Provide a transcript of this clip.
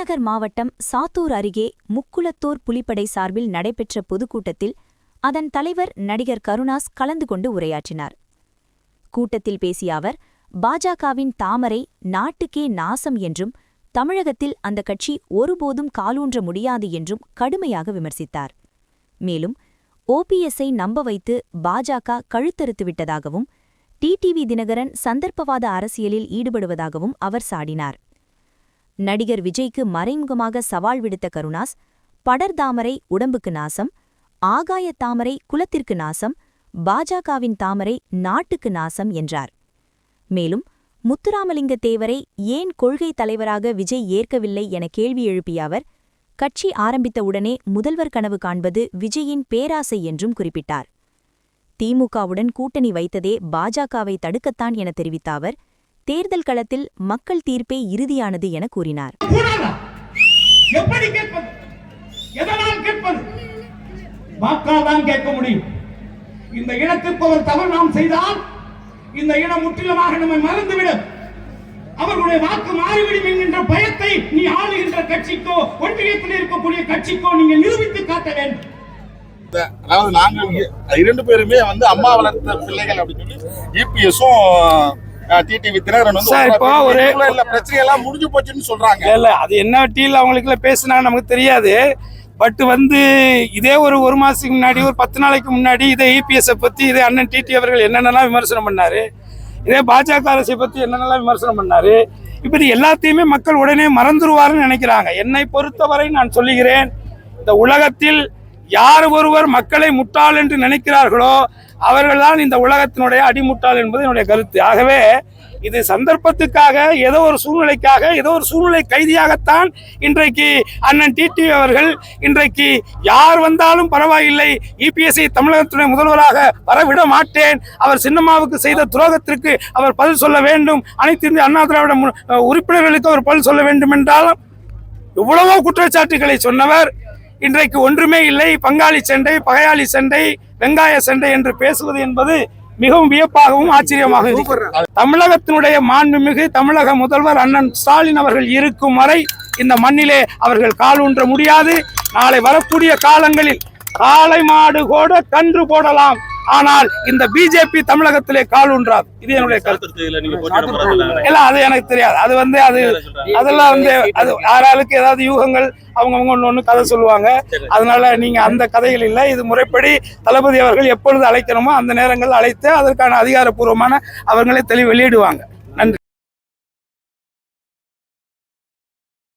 விருதுநகர் மாவட்டம் சாத்தூர் அருகே முக்குளத்தூர் புலிப்படை சார்பில் நடைபெற்ற பொதுக்கூட்டத்தில் அதன் தலைவர் நடிகர் கருணாஸ் கலந்து கொண்டு உரையாற்றினார். கூட்டத்தில் பேசிய அவர் பாஜகவின் தாமரை நாட்டுக்கே நாசம் என்றும் தமிழகத்தில் அந்த கட்சி ஒருபோதும் காலூன்ற முடியாது என்றும் கடுமையாக விமர்சித்தார். மேலும் ஓபிஎஸ்ஐ நம்ப வைத்து பாஜக கழுத்தறுத்து விட்டதாகவும் டிடிவி தினகரன் சந்தர்ப்பவாத அரசியலில் ஈடுபடுவதாகவும் அவர் சாடினார். நடிகர் விஜய்க்கு மறைமுகமாக சவால் விடுத்த கருணாஸ் படர்தாமரை உடம்புக்கு நாசம் ஆகாயத் தாமரை குலத்திற்கு நாசம் பாஜகவின் தாமரை நாட்டுக்கு நாசம் என்றார். மேலும் முத்துராமலிங்க தேவரை ஏன் கொள்கை தலைவராக விஜய் ஏற்கவில்லை என கேள்வி எழுப்பிய அவர் கட்சி ஆரம்பித்தவுடனே முதல்வர் கனவு காண்பது விஜயின் பேராசை என்றும் குறிப்பிட்டார். திமுகவுடன் கூட்டணி வைத்ததே பாஜகவை தடுக்கத்தான் என தெரிவித்த அவர் தேர்தல் களத்தில் மக்கள் தீர்ப்பே இறுதியானது என கூறினார். எப்படி கேட்பது? எதனால் கேட்பது? வாக்கால் தான் கேட்க முடியும். இந்த இனத்திற்கு ஒரு தவறு நாம் செய்தால் இந்த இனம் முற்றிலுமாக நம்மை மறந்துவிடும். அவர்களுடைய வாக்கு மாறிவிடும் என்கின்ற பயத்தை நீ ஆளுகின்ற கட்சிக்கோ ஒன்றியத்தில் இருக்கக்கூடிய கட்சிக்கோ நீங்க நிரூபித்து காட்ட வேண்டும். அதாவது நாங்கள் இரண்டு பேருமே வந்து அம்மா வளர்த்த பிள்ளைகள் அப்படின்னு சொல்லி இபிஎஸும் டிடிவி தினகரன் வந்து சார், இப்போ ஒரு- பிரச்சனை எல்லாம் முடிஞ்சு போச்சுன்னு சொல்றாங்க. இல்ல அது என்ன டீல் அவங்களுக்குள்ள பேசுனாங்க நமக்கு தெரியாது. பட் வந்து இதே ஒரு ஒரு மாசத்துக்கு முன்னாடி ஒரு பத்து நாளைக்கு முன்னாடி இதே இபிஎஸ் பத்தி இதே அண்ணன் டிடி அவர்கள் என்னென்னலாம் விமர்சனம் பண்ணாரு இதே பாஜக அரசை பத்தி என்னென்னலாம் விமர்சனம் பண்ணாரு இப்படி எல்லாத்தையுமே மக்கள் உடனே மறந்துருவாருன்னு நினைக்கிறாங்க. என்னை பொறுத்தவரை நான் சொல்லுகிறேன் இந்த உலகத்தில் யார் ஒருவர் மக்களை முட்டாள் என்று நினைக்கிறார்களோ அவர்கள்தான் இந்த உலகத்தினுடைய அடிமுட்டாள் என்பது என்னுடைய கருத்து. ஆகவே இது சந்தர்ப்பத்துக்காக ஏதோ ஒரு சூழ்நிலைக்காக ஏதோ ஒரு சூழ்நிலை கைதியாகத்தான் இன்றைக்கு அண்ணன் டிடி அவர்கள் இன்றைக்கு யார் வந்தாலும் பரவாயில்லை இபிஎஸ்ஐ தமிழகத்துடைய முதல்வராக வரவிட மாட்டேன். அவர் சின்னம்மாவுக்கு செய்த துரோகத்திற்கு அவர் பதில் சொல்ல வேண்டும். அனைத்து இந்திய அண்ணா திராவிட உறுப்பினர்களுக்கு அவர் பதில் சொல்ல வேண்டும் என்றாலும் எவ்வளவோ குற்றச்சாட்டுகளை சொன்னவர் இன்றைக்கு ஒன்றுமே இல்லை. பங்காளி சண்டை பகையாளி சண்டை வெங்காய சண்டை என்று பேசுவது என்பது மிகவும் வியப்பாகவும் ஆச்சரியமாகவும் தமிழகத்தினுடைய மாண்புமிகு தமிழக முதல்வர் அண்ணன் ஸ்டாலின் அவர்கள் இருக்கும் வரை இந்த மண்ணிலே அவர்கள் கால் ஊன்ற முடியாது. நாளை வரக்கூடிய காலங்களில் காளை மாடு கூட கன்று போடலாம். ஆனால் இந்த பிஜேபி தமிழகத்திலே காலூன்றாது இது என்னுடைய கருத்து. இல்ல அது எனக்கு தெரியாது. அது வந்து அது அதெல்லாம் வந்து அது யாராளுக்கு ஏதாவது யூகங்கள் அவங்கவுங்க ஒன்று ஒன்று கதை சொல்லுவாங்க. அதனால நீங்க அந்த கதைகள் இல்லை. இது முறைப்படி தளபதி அவர்கள் எப்பொழுது அழைக்கணுமோ அந்த நேரங்கள் அழைத்து அதற்கான அதிகாரப்பூர்வமான அவர்களை தெளி வெளியிடுவாங்க.